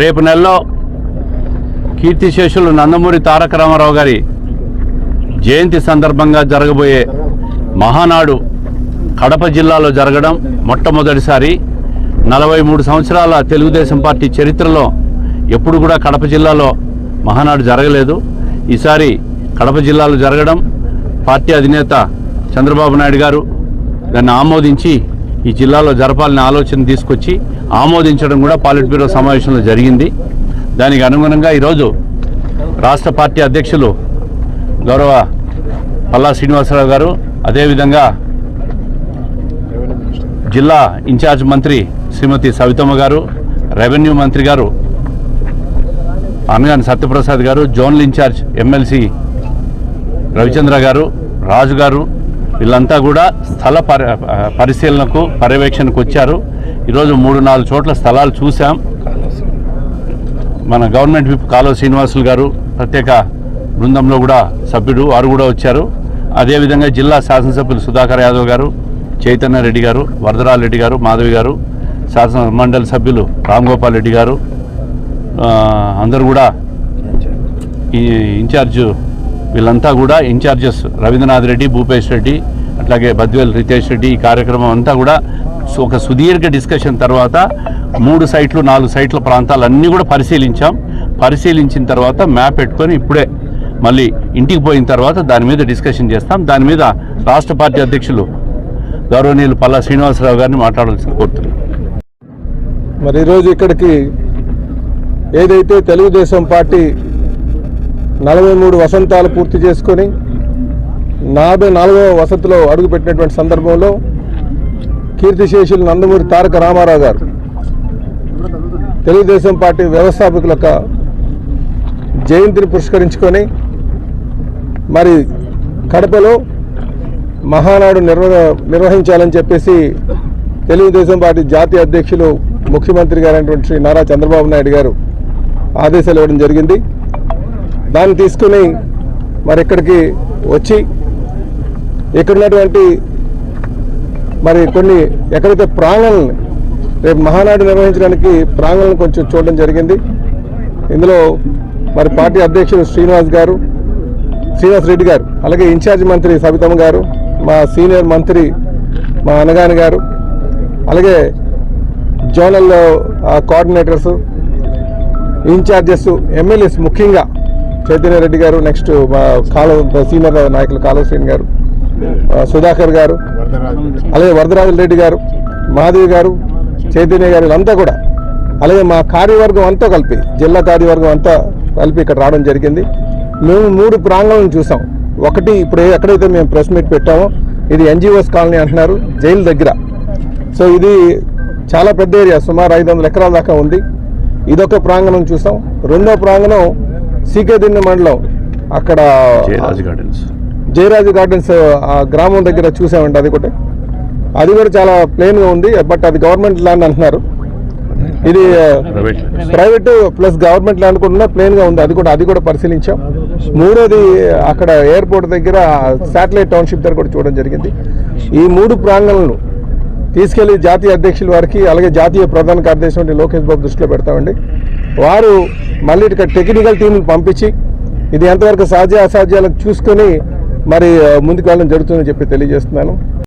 రేపు నెలలో కీర్తిశేషులు నందమూరి తారక రామారావు గారి జయంతి సందర్భంగా జరగబోయే మహానాడు కడప జిల్లాలో జరగడం మొట్టమొదటిసారి నలభై మూడు సంవత్సరాల తెలుగుదేశం పార్టీ చరిత్రలో ఎప్పుడు కూడా కడప జిల్లాలో మహానాడు జరగలేదు. ఈసారి కడప జిల్లాలో జరగడం పార్టీ అధినేత చంద్రబాబు నాయుడు గారు దాన్ని ఆమోదించి ఈ జిల్లాలో జరపాలనే ఆలోచన తీసుకొచ్చి ఆమోదించడం కూడా పాలిట్ బ్యూరో సమావేశంలో జరిగింది. దానికి అనుగుణంగా ఈరోజు రాష్ట్ర పార్టీ అధ్యక్షులు గౌరవ పల్లా శ్రీనివాసరావు గారు అదేవిధంగా జిల్లా ఇన్ఛార్జ్ మంత్రి శ్రీమతి సవితమ్మ గారు రెవెన్యూ మంత్రి గారు అనగాని సత్యప్రసాద్ గారు జోన్ ఇన్ఛార్జ్ ఎమ్మెల్సీ రవిచంద్ర గారు రాజు గారు వీళ్ళంతా కూడా స్థల పరి పరిశీలనకు పర్యవేక్షణకు వచ్చారు. ఈరోజు మూడు నాలుగు చోట్ల స్థలాలు చూసాం మన గవర్నమెంట్ విప్ కాలువ శ్రీనివాసులు గారు ప్రత్యేక బృందంలో కూడా సభ్యుడు వారు కూడా వచ్చారు. అదేవిధంగా జిల్లా శాసనసభ్యులు సుధాకర్ యాదవ్ గారు చైతన్య రెడ్డి గారు వరదరాల్ రెడ్డి గారు మాధవి గారు శాసన మండలి సభ్యులు రామ్ గోపాల్ రెడ్డి గారు అందరూ కూడా ఈ వీళ్ళంతా కూడా ఇన్ఛార్జెస్ రవీంద్రనాథ్ రెడ్డి భూపేష్ రెడ్డి అట్లాగే బద్వేల్ రితేష్ రెడ్డి ఈ కార్యక్రమం అంతా కూడా ఒక సుదీర్ఘ డిస్కషన్ తర్వాత మూడు సైట్లు నాలుగు సైట్ల ప్రాంతాలన్నీ కూడా పరిశీలించాం. పరిశీలించిన తర్వాత మ్యాప్ పెట్టుకొని ఇప్పుడే మళ్ళీ ఇంటికి పోయిన తర్వాత దాని మీద డిస్కషన్ చేస్తాం. దాని మీద రాష్ట్ర పార్టీ అధ్యక్షులు గౌరవనీయులు పల్లా శ్రీనివాసరావు గారిని మాట్లాడాల్సి కోరుతున్నాం. మరి ఈరోజు ఇక్కడికి ఏదైతే తెలుగుదేశం పార్టీ నలభై మూడు వసంతాలు పూర్తి చేసుకొని నలభై నాలుగవ వసతిలో అడుగుపెట్టినటువంటి సందర్భంలో కీర్తిశేషులు నందమూరి తారక రామారావు గారు తెలుగుదేశం పార్టీ వ్యవస్థాపకుల యొక్క జయంతిని పురస్కరించుకొని మరి కడపలో మహానాడు నిర్వ నిర్వహించాలని చెప్పేసి తెలుగుదేశం పార్టీ జాతీయ అధ్యక్షులు ముఖ్యమంత్రి గారైనటువంటి శ్రీ నారా చంద్రబాబు నాయుడు గారు ఆదేశాలు ఇవ్వడం జరిగింది. దాన్ని తీసుకుని మరి ఇక్కడికి వచ్చి ఇక్కడ ఉన్నటువంటి మరి కొన్ని ఎక్కడైతే ప్రాంగణల్ని రేపు మహానాడు నిర్వహించడానికి ప్రాంగణం కొంచెం చూడడం జరిగింది. ఇందులో మరి పార్టీ అధ్యక్షుడు శ్రీనివాస్ గారు శ్రీనివాస్ రెడ్డి గారు అలాగే ఇన్ఛార్జ్ మంత్రి సబితమ్మ గారు మా సీనియర్ మంత్రి మా అనగాని గారు అలాగే జోనల్ ఆ, కోఆర్డినేటర్స్ ఇన్ఛార్జెస్ ఎమ్మెల్యేస్ ముఖ్యంగా చైతన్య రెడ్డి గారు నెక్స్ట్ మా కాలువ సీనియర్ నాయకులు కాలువ శ్రీని గారు సుధాకర్ గారు అలాగే వరదరాజు రెడ్డి గారు మాధవి గారు చైతన్య గారు వీళ్ళంతా కూడా. అలాగే మా కార్యవర్గం అంతా కలిపి జిల్లా కార్యవర్గం అంతా కలిపి ఇక్కడ రావడం జరిగింది. మేము మూడు ప్రాంగణాలను చూసాం. ఒకటి ఇప్పుడు ఎక్కడైతే మేము ప్రెస్ మీట్ పెట్టామో ఇది ఎన్జిఓస్ కాలనీ అంటున్నారు జైలు దగ్గర. సో ఇది చాలా పెద్ద ఏరియా సుమారు ఐదు వందల ఎకరాల దాకా ఉంది. ఇదొక ప్రాంగణం చూసాం. రెండో ప్రాంగణం సీకేదిన్నె మండలం అక్కడ జయరాజ్ గార్డెన్స్. జయరాజు గార్డెన్స్ ఆ గ్రామం దగ్గర చూసామండి అది కూడా అది కూడా చాలా ప్లెయిన్గా ఉంది బట్ అది గవర్నమెంట్ ల్యాండ్ అంటున్నారు. ఇది ప్రైవేట్ ప్లస్ గవర్నమెంట్ ల్యాండ్ కూడా ప్లెయిన్గా ఉంది అది కూడా అది కూడా పరిశీలించాం. మూడోది అక్కడ ఎయిర్పోర్ట్ దగ్గర శాటిలైట్ టౌన్షిప్ దగ్గర కూడా చూడడం జరిగింది. ఈ మూడు ప్రాంగణాలను తీసుకెళ్ళి జాతీయ అధ్యక్షుల వారికి అలాగే జాతీయ ప్రధాన కార్యదర్శి లోకేష్ బాబు దృష్టిలో పెడతామండి. వారు మళ్ళీ ఇక్కడ టెక్నికల్ టీంని పంపించి ఇది ఎంతవరకు సాధ్య అసాధ్యాలకు చూసుకొని మరి ముందుకు వెళ్ళడం జరుగుతుందని చెప్పి తెలియజేస్తున్నాను.